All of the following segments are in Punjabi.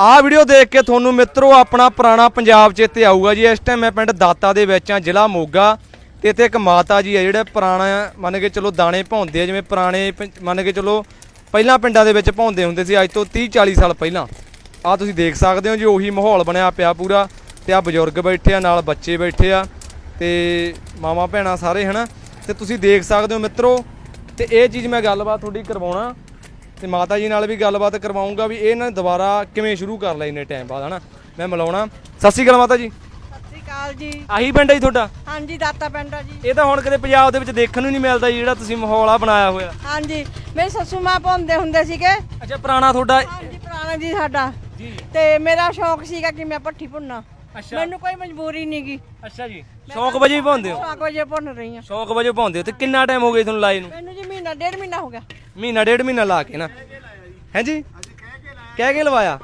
ਆਹ ਵੀਡੀਓ ਦੇਖ ਕੇ ਤੁਹਾਨੂੰ ਮਿੱਤਰੋ ਆਪਣਾ ਪੁਰਾਣਾ ਪੰਜਾਬ ਚੇਤੇ ਆਊਗਾ ਜੀ। ਇਸ ਟਾਈਮ ਮੈਂ ਪਿੰਡ ਦਾਤਾ ਦੇ ਵਿੱਚ ਆ ਜ਼ਿਲ੍ਹਾ ਮੋਗਾ। ਤੇ ਇੱਥੇ ਇੱਕ ਮਾਤਾ ਜੀ ਆ, ਜਿਹੜੇ ਪੁਰਾਣਾ, ਮੰਨ ਕੇ ਚਲੋ ਦਾਣੇ ਭੌਂਦੇ ਆ, ਜਿਵੇਂ ਪੁਰਾਣੇ ਪਿੰ- ਮੰਨ ਕੇ ਚਲੋ ਪਹਿਲਾਂ ਪਿੰਡਾਂ ਦੇ ਵਿੱਚ ਭੌਂਦੇ ਹੁੰਦੇ ਸੀ, ਅੱਜ ਤੋਂ 30 40 ਸਾਲ ਪਹਿਲਾਂ। ਆਹ ਤੁਸੀਂ ਦੇਖ ਸਕਦੇ ਹੋ ਜੀ, ਉਹੀ ਮਾਹੌਲ ਬਣਿਆ ਪਿਆ ਪੂਰਾ। ਤੇ ਆ ਬਜ਼ੁਰਗ ਬੈਠੇ ਆ, ਨਾਲ ਬੱਚੇ ਬੈਠੇ ਆ, ਤੇ ਮਾਮਾ ਭੈਣਾਂ ਸਾਰੇ, ਹਨਾ। ਤੇ ਤੁਸੀਂ ਦੇਖ ਸਕਦੇ ਹੋ ਮਿੱਤਰੋ, ਤੇ ਇਹ ਚੀਜ਼ ਮੈਂ ਗੱਲਬਾਤ ਤੁਹਾਡੀ ਕਰਵਾਉਣਾ। ਤੇ ਮਾਤਾ ਜੀ ਨਾਲ ਵੀ ਗੱਲਬਾਤ ਕਰਵਾਉਂਗਾ ਵੀ ਇਹ ਨਾ ਦੁਬਾਰਾ ਕਿਵੇਂ ਸ਼ੁਰੂ ਕਰ ਲਿਆ ਇੰਨੇ ਟਾਈਮ ਬਾਅਦ ਹਨਾ? ਮੈਂ ਮਿਲਾਉਣਾ। ਸਤਿ ਸ਼੍ਰੀ ਅਕਾਲ ਮਾਤਾ ਜੀ। ਸਤਿ ਸ਼੍ਰੀ ਅਕਾਲ ਜੀ। ਆਹੀ ਪਿੰਡ ਹੈ ਜੀ ਤੁਹਾਡਾ? ਹਾਂਜੀ ਦਾਤਾ ਪਿੰਡ ਆ ਜੀ। ਇਹ ਤਾਂ ਹੁਣ ਕਦੇ ਪੰਜਾਬ ਦੇ ਵਿੱਚ ਦੇਖਣ ਨੂੰ ਨਹੀਂ ਮਿਲਦਾ ਜੀ ਜਿਹੜਾ ਤੁਸੀਂ ਮਾਹੌਲ ਆ ਬਣਾਇਆ ਹੋਇਆ। ਹਾਂਜੀ ਮੇਰੇ ਸੱਸੂ ਮਾਂ ਪਾਉਂਦੇ ਹੁੰਦੇ ਸੀਗੇ। ਅੱਛਾ ਪੁਰਾਣਾ ਤੁਹਾਡਾ? ਹਾਂਜੀ ਪੁਰਾਣਾ ਜੀ ਸਾਡਾ। ਜੀ। ਤੇ ਮੇਰਾ ਸ਼ੌਕ ਸੀਗਾ ਕਿ ਮੈਂ ਭੱਠੀ ਭੁੰਨਾ। ਅੱਛਾ। ਮੈਨੂੰ ਕੋਈ ਮਜਬੂਰੀ ਨਹੀਂਗੀ ਅੱਛਾ ਜੀ। ਸ਼ੌਕ ਵਜੇ ਹੀ ਪਾਉਂਦੇ ਹੋ? ਸ਼ੌਕ ਵਜੇ ਭੁੰਨ ਰਹੀ ਆ ਸ਼ੌਕ ਵਜੇ ਪਾਉਂਦੇ ਹੋ। ਤੇ ਕਿੰਨਾ ਟਾਈਮ ਹੋ ਗਿਆ ਤੁਹਾਨੂੰ ਲਾਏ ਨੂੰ? ਮੈਨੂੰ ਜੀ ਮਹੀਨਾ ਡੇਢ ਮਹੀਨਾ ਹੋ ਗਿਆ। ਮਹੀਨਾ ਡੇਢ ਮਹੀਨਾ ਲਾ ਕੇ ਨਾ। ਹੈ ਜੀ? ਕਹਿ ਕੇ ਲਵਾਇਆ।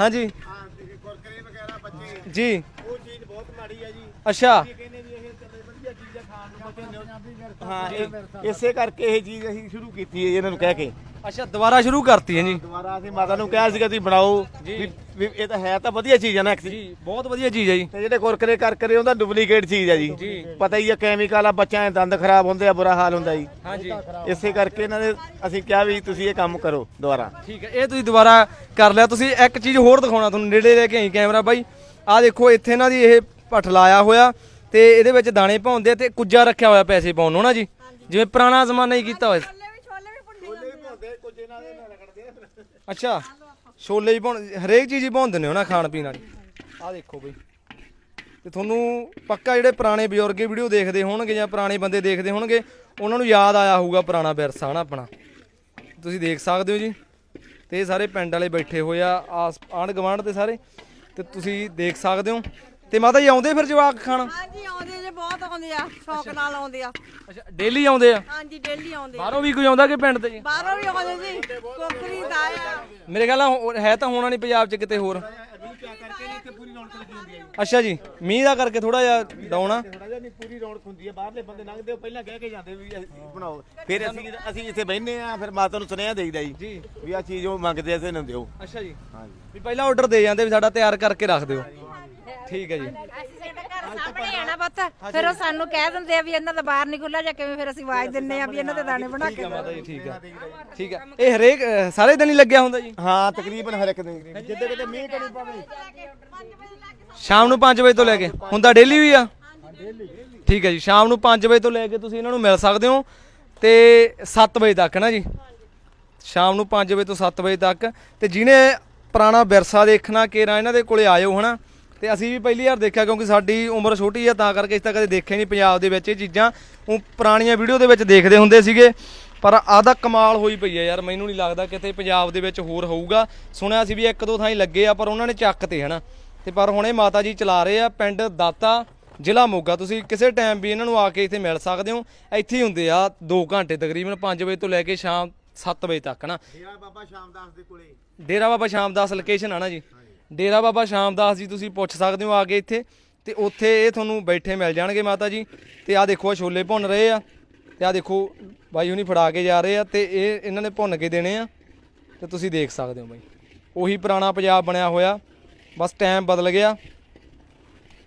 ਹਾਂਜੀ। ਕੁਰਕਰੇ ਵਗੈਰਾ ਬੱਚੇ। ਜੀ। ਉਹ ਚੀਜ਼ ਬਹੁਤ ਮਾੜੀ ਆ ਜੀ। ਅੱਛਾ। ਕਹਿੰਦੇ ਵੀ ਇਹ ਚੱਲੇ ਵਧੀਆ ਚੀਜ਼ਾਂ ਖਾਣ ਨੂੰ ਬੱਚੇ ਹਾਂ ਇਹ- ਇਸੇ ਕਰਕੇ ਇਹ ਚੀਜ਼ ਅਸੀਂ ਸ਼ੁਰੂ ਕੀਤੀ ਹੈ ਜੀ ਇਹਨਾਂ ਨੂੰ ਕਹਿ ਕੇ। ਅੱਛਾ ਦੁਬਾਰਾ ਸ਼ੁਰੂ ਕਰਤੀ ਹੈ ਜੀ। ਦੁਬਾਰਾ ਅਸੀਂ ਮਾਤਾ ਨੂੰ ਕਿਹਾ ਸੀਗਾ ਤੁਸੀਂ ਬਣਾਓ। ਵੀ ਵੀ ਇਹ ਤਾਂ ਹੈ ਤਾਂ ਵਧੀਆ ਚੀਜ਼ ਆ ਨਾ actually। ਜੀ ਬਹੁਤ ਵਧੀਆ ਚੀਜ਼ ਹੈ ਜੀ। ਤੇ ਜਿਹੜੇ ਕੁਰਕਰੇ ਕਰਕਰੇ ਉਹਦਾ ਡੁਪਲੀਕੇਟ ਚੀਜ਼ ਆ ਜੀ। ਪਤਾ ਹੀ ਆ ਕੈਮੀਕਲ ਆ ਬੱਚਿਆਂ ਦੇ ਦੰਦ ਖਰਾਬ ਹੁੰਦੇ ਆ ਬੁਰਾ ਹਾਲ ਹੁੰਦਾ ਜੀ। ਹਾਂਜੀ ਇਸੇ ਕਰਕੇ ਇਹਨਾਂ ਨੇ ਅਸੀਂ ਕਿਹਾ ਵੀ ਤੁਸੀਂ ਇਹ ਕੰਮ ਕਰੋ ਦੁਬਾਰਾ। ਠੀਕ ਹੈ ਇਹ ਤੁਸੀਂ ਦੁਬਾਰਾ ਕਰ ਲਿਆ। ਤੁਸੀਂ ਇੱਕ ਚੀਜ਼ ਹੋਰ ਦਿਖਾਉਣਾ ਤੁਹਾਨੂੰ ਨੇੜੇ ਲੈ ਕੇ ਆਈ ਕੈਮਰਾ ਬਾਈ। ਆਹ ਦੇਖੋ ਇੱਥੇ ਇਹਨਾਂ ਦੀ ਇਹ ਪੱਠ ਲਾਇਆ ਹੋਇਆ। ਤੇ ਇਹਦੇ ਵਿੱਚ ਦਾਣੇ ਪਾਉਂਦੇ ਆ ਤੇ ਕੁੱਜਾ ਰੱਖਿਆ ਹੋਇਆ ਪੈਸੇ ਪਾਉਣ ਨੂੰ ਨਾ ਜੀ? ਜਿਵੇਂ ਪੁਰਾਣਾ ਜ਼ਮਾਨਾ ਹੀ ਕੀਤਾ ਹੋਇਆ। ਛੋਲੇ ਵੀ ਛੋਲੇ ਵੀ ਭੁੰਨੇ ਜਾਂਦੇ ਕੁਝ ਇਹਨਾਂ ਦੇ ਰਗੜਦੇ ਅੱਛਾ ਛੋਲੇ ਹੀ ਪਾਉਣ ਹਰੇਕ ਚੀਜ਼ ਹੀ ਪਾਉਂਦੇ ਨੇ ਉਹਨਾਂ ਖਾਣ ਪੀਣ ਵਾਲੀ। ਆਹ ਦੇਖੋ ਬਈ। ਤੇ ਤੁਹਾਨੂੰ ਪੱਕਾ ਜਿਹੜੇ ਪੁਰਾਣੇ ਬਜ਼ੁਰਗ ਵੀਡੀਓ ਦੇਖਦੇ ਹੋਣਗੇ ਜਾਂ ਪੁਰਾਣੇ ਬੰਦੇ ਦੇਖਦੇ ਹੋਣਗੇ ਉਹਨਾਂ ਨੂੰ ਯਾਦ ਆਇਆ ਹੋਊਗਾ ਪੁਰਾਣਾ ਵਿਰਸਾ ਨਾ ਆਪਣਾ। ਤੁਸੀਂ ਦੇਖ ਸਕਦੇ ਹੋ ਜੀ। ਤੇ ਇਹ ਸਾਰੇ ਪਿੰਡ ਵਾਲੇ ਬੈਠੇ ਹੋਏ ਆ ਆਸ ਆਂਢ ਗਵਾਂਢ ਤੇ ਸਾਰੇ। ਤੇ ਤੁਸੀਂ ਦੇਖ ਸਕਦੇ ਹੋ। ਤੇ ਮਾਤਾ ਜੀ ਆਉਂਦੇ ਫਿਰ ਜਵਾਕ ਖਾਣ? ਹਾਂਜੀ ਆਉਂਦੇ ਜੇ ਬਹੁਤ ਆਉਂਦੇ ਆ ਸ਼ੌਕ ਨਾਲ ਆਉਂਦੇ ਆ। ਅੱਛਾ ਡੇਲੀ ਆਉਂਦੇ ਆ? ਹਾਂਜੀ ਡੇਲੀ ਆਉਂਦੇ ਆ। ਬਾਹਰੋਂ ਵੀ ਕੋਈ ਆਉਂਦਾ ਕਿ ਪਿੰਡ ਤੇ? ਜੀ ਬਾਹਰੋਂ ਵੀ ਆਉਂਦੇ ਜੀ ਕੋਕਰੀ ਦਾ ਆ। ਮੇਰੇ ਖਿਆਲ ਨਾਲ ਹੋ- ਹੈ ਤਾਂ ਹੋਣਾ ਨਹੀਂ ਪੰਜਾਬ 'ਚ ਕਿਤੇ ਹੋਰ। ਅੱਛਾ ਜੀ ਮੀਂਹ ਦਾ ਕਰਕੇ ਥੋੜਾ ਜਿਹਾ ਡਾਊਨ ਆ। ਥੋੜਾ ਜਿਹਾ ਨਹੀਂ ਪੂਰੀ ਰੌਣਕ ਹੁੰਦੀ ਹੈ ਬਾਹਰਲੇ ਬੰਦੇ ਲੰਘਦੇ ਉਹ ਪਹਿਲਾਂ ਕਹਿ ਕੇ ਜਾਂਦੇ ਵੀ ਬਣਾਓ। ਫਿਰ ਅਸੀਂ ਅਸੀਂ ਇੱਥੇ ਬਹਿੰਦੇ ਆ ਫਿਰ ਮਾਤਾ ਨੂੰ ਸੁਨੇਹਾ ਦੇਈਦਾ ਜੀ ਜੀ। ਵੀ ਆ ਚੀਜ਼ ਉਹ ਮੰਗਦੇ ਐ ਨੂੰ ਦਿਓ। ਅੱਛਾ ਜੀ। ਹਾਂਜੀ। ਵੀ ਪਹਿਲਾਂ ਆਰਡਰ ਦੇ ਜਾਂਦੇ ਵੀ ਸਾਡਾ ਤਿਆਰ ਕਰਕੇ ਰੱਖ ਦਿਓ। ਠੀਕ ਹੈ ਜੀ। ਅਸੀਂ ਸਾਡਾ ਘਰ ਸਾਹਮਣੇ ਆ ਨਾ ਪੁੱਤ। ਫਿਰ ਉਹ ਸਾਨੂੰ ਕਹਿ ਦਿੰਦੇ ਆ ਵੀ ਇਹਨਾਂ ਦਾ ਬਾਹਰ ਨਹੀਂ ਖੁੱਲਾ ਜਾਂ ਕਿਵੇਂ ਫਿਰ ਅਸੀਂ ਆਵਾਜ਼ ਦਿੰਨੇ ਆ ਵੀ ਇਹਨਾਂ ਦੇ ਦਾਣੇ ਬਣਾ ਠੀਕ ਹੈ ਮਾਤਾ ਜੀ ਠੀਕ ਹੈ। ਠੀਕ ਹੈ। ਇਹ ਹਰੇਕ ਅ, ਸਾਰੇ ਦਿਨ ਹੀ ਲੱਗਿਆ ਹੁੰਦਾ ਜੀ? ਹਾਂ ਤਕਰੀਬਨ ਹਰ ਇੱਕ ਦਿਨ ਜਿੱਦੇ ਕਿਤੇ ਮੀਂਹ ਕਣੀ ਪਵੇ। ਸ਼ਾਮ ਨੂੰ 5 ਵਜੇ ਤੋਂ ਲੈ ਕੇ। ਹੁੰਦਾ ਡੇਲੀ ਵੀ ਆ? ਠੀਕ ਹੈ ਜੀ ਸ਼ਾਮ ਨੂੰ 5 ਵਜੇ ਤੋਂ ਲੈ ਕੇ ਤੁਸੀਂ ਇਹਨਾਂ ਨੂੰ ਮਿਲ ਸਕਦੇ ਹੋ ਤੇ 7 ਵਜੇ ਤੱਕ ਨਾ ਜੀ? ਸ਼ਾਮ ਨੂੰ 5 ਵਜੇ ਤੋਂ 7 ਵਜੇ ਤੱਕ। ਤੇ ਜਿਹਨੇ ਪੁਰਾਣਾ ਵਿਰਸਾ ਦੇਖਣਾ ਕੇਰਾ ਇਹਨਾਂ ਦੇ ਕੋਲੇ ਆਇਓ ਹਨਾ ਤੇ ਅਸੀਂ ਵੀ ਪਹਿਲੀ ਵਾਰ ਦੇਖਿਆ ਕਿਉਂਕਿ ਸਾਡੀ ਉਮਰ ਛੋਟੀ ਆ ਤਾਂ ਕਰਕੇ ਇਸ ਤਾਂ ਕਦੇ ਦੇਖਿਆ ਨਹੀਂ ਪੰਜਾਬ ਦੇ ਵਿੱਚ ਇਹ ਚੀਜ਼ਾਂ। ਉਹ ਪੁਰਾਣੀਆਂ ਵੀਡੀਓ ਦੇ ਵਿੱਚ ਦੇਖਦੇ ਹੁੰਦੇ ਸੀਗੇ ਪਰ ਆਹ ਦਾ ਕਮਾਲ ਹੋਈ ਪਈ ਆ ਯਾਰ ਮੈਨੂੰ ਨਹੀਂ ਲੱਗਦਾ ਕਿਤੇ ਪੰਜਾਬ ਦੇ ਵਿੱਚ ਹੋਰ ਹੋਊਗਾ। ਸੁਣਿਆ ਸੀ ਵੀ ਇੱਕ ਦੋ ਥਾਂ ਹੀ ਲੱਗੇ ਆ ਪਰ ਉਹਨਾਂ ਨੇ ਚੱਕ ਤੇ ਹਨਾ। ਤੇ ਪਰ ਹੁਣ ਇਹ ਮਾਤਾ ਜੀ ਚਲਾ ਰਹੇ ਆ ਪਿੰਡ ਦਾਤਾ ਜ਼ਿਲ੍ਹਾ ਮੋਗਾ। ਤੁਸੀਂ ਕਿਸੇ ਟਾਈਮ ਵੀ ਇਹਨਾਂ ਨੂੰ ਆ ਕੇ ਇੱਥੇ ਮਿਲ ਸਕਦੇ ਹੋ। ਇੱਥੇ ਹੀ ਹੁੰਦੇ ਆ 2 ਘੰਟੇ ਤਕਰੀਬਨ 5 ਵਜੇ ਤੋਂ ਲੈ ਕੇ ਸ਼ਾਮ 7 ਵਜੇ ਤੱਕ ਨਾ ਡੇਰਾ ਬਾਬਾ ਸ਼ਾਮਦਾਸ ਦੇ ਕੋਲੇ। ਡੇਰਾ ਬਾਬਾ ਸ਼ਾਮਦਾਸ ਲੋਕੇਸ਼ਨ ਆ ਨਾ ਜੀ। ਡੇਰਾ ਬਾਬਾ ਸ਼ਾਮਦਾਸ ਜੀ ਤੁਸੀਂ ਪੁੱਛ ਸਕਦੇ ਹੋ ਆ ਕੇ ਇੱਥੇ। ਤੇ ਉੱਥੇ ਇਹ ਤੁਹਾਨੂੰ ਬੈਠੇ ਮਿਲ ਜਾਣਗੇ ਮਾਤਾ ਜੀ। ਤੇ ਆਹ ਦੇਖੋ ਆਹ ਛੋਲੇ ਭੁੰਨ ਰਹੇ ਆ। ਤੇ ਆਹ ਦੇਖੋ ਬਾਈ ਹੁਣੀ ਫੜਾ ਕੇ ਜਾ ਰਹੇ ਆ। ਤੇ ਇਹ ਇਹਨਾਂ ਨੇ ਭੁੰਨ ਕੇ ਦੇਣੇ ਆ। ਤੇ ਤੁਸੀਂ ਦੇਖ ਸਕਦੇ ਹੋ ਬਾਈ। ਉਹੀ ਪੁਰਾਣਾ ਪੰਜਾਬ ਬਣਿਆ ਹੋਇਆ। ਬਸ ਟਾਈਮ ਬਦਲ ਗਿਆ।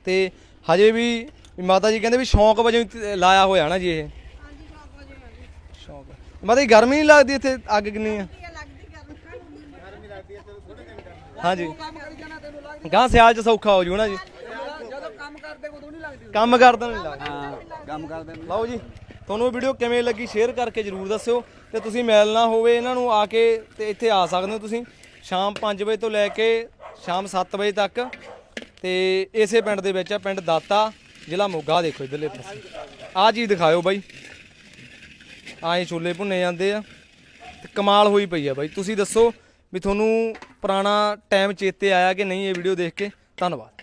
ਤੇ ਹਜੇ ਵੀ ਮਾਤਾ ਜੀ ਕਹਿੰਦੇ ਵੀ ਸ਼ੌਂਕ ਵਜੋਂ ਲਾਇਆ ਹੋਇਆ ਨਾ ਜੀ ਇਹ। ਸ਼ੌਂਕ ਮਾਤਾ ਜੀ ਗਰਮੀ ਨਹੀਂ ਲੱਗਦੀ ਇੱਥੇ ਅੱਗ ਕਿੰਨੀ ਆ? ਹਾਂਜੀ। ਗਾਂ ਸਿਆਲ ਚ ਸੌਖਾ ਹੋ ਜੂ ਨਾ ਜੀ। ਜਦੋਂ ਕੰਮ ਕਰਦੇ ਉਦੋਂ ਨਹੀਂ ਲੱਗਦੀ। ਕੰਮ ਕਰਦਾ ਨਹੀਂ ਲੱਗਦਾ ਹਾਂ ਕੰਮ ਕਰਦੇ ਲਓ ਜੀ, ਤੁਹਾਨੂੰ ਵੀਡੀਓ ਕਿਵੇਂ ਲੱਗੀ ਸ਼ੇਅਰ ਕਰਕੇ ਜਰੂਰ ਦੱਸਿਓ ਤੇ ਤੁਸੀਂ ਮਿਲਣਾ ਹੋਵੇ ਇਹਨਾਂ ਨੂੰ ਆ ਕੇ ਤੇ ਇੱਥੇ ਆ ਸਕਦੇ ਹੋ ਤੁਸੀਂ। ਸ਼ਾਮ 5 ਵਜੇ ਤੋਂ ਲੈ ਕੇ ਸ਼ਾਮ 7 ਵਜੇ ਤੱਕ ਤੇ ਇਸੇ ਪਿੰਡ ਦੇ ਵਿੱਚ ਆ, ਪਿੰਡ ਦਾਤਾ, ਜ਼ਿਲ੍ਹਾ ਮੋਗਾ, ਦੇਖੋ ਇਧਰਲੇ ਪਾਸੇ। ਆਹ ਚੀਜ਼ ਦਿਖਾਇਓ ਬਾਈ। ਆਏ ਛੋਲੇ ਭੁੰਨੇ ਜਾਂਦੇ ਆ ਤੇ ਕਮਾਲ ਹੋਈ ਪਈ ਆ ਬਾਈ। ਤੁਸੀਂ ਦੱਸੋ ਵੀ ਤੁਹਾਨੂੰ ਪੁਰਾਣਾ ਟਾਈਮ ਚੇਤੇ ਆਇਆ ਕਿ ਨਹੀਂ ਇਹ ਵੀਡੀਓ ਦੇਖ ਕੇ? ਧੰਨਵਾਦ।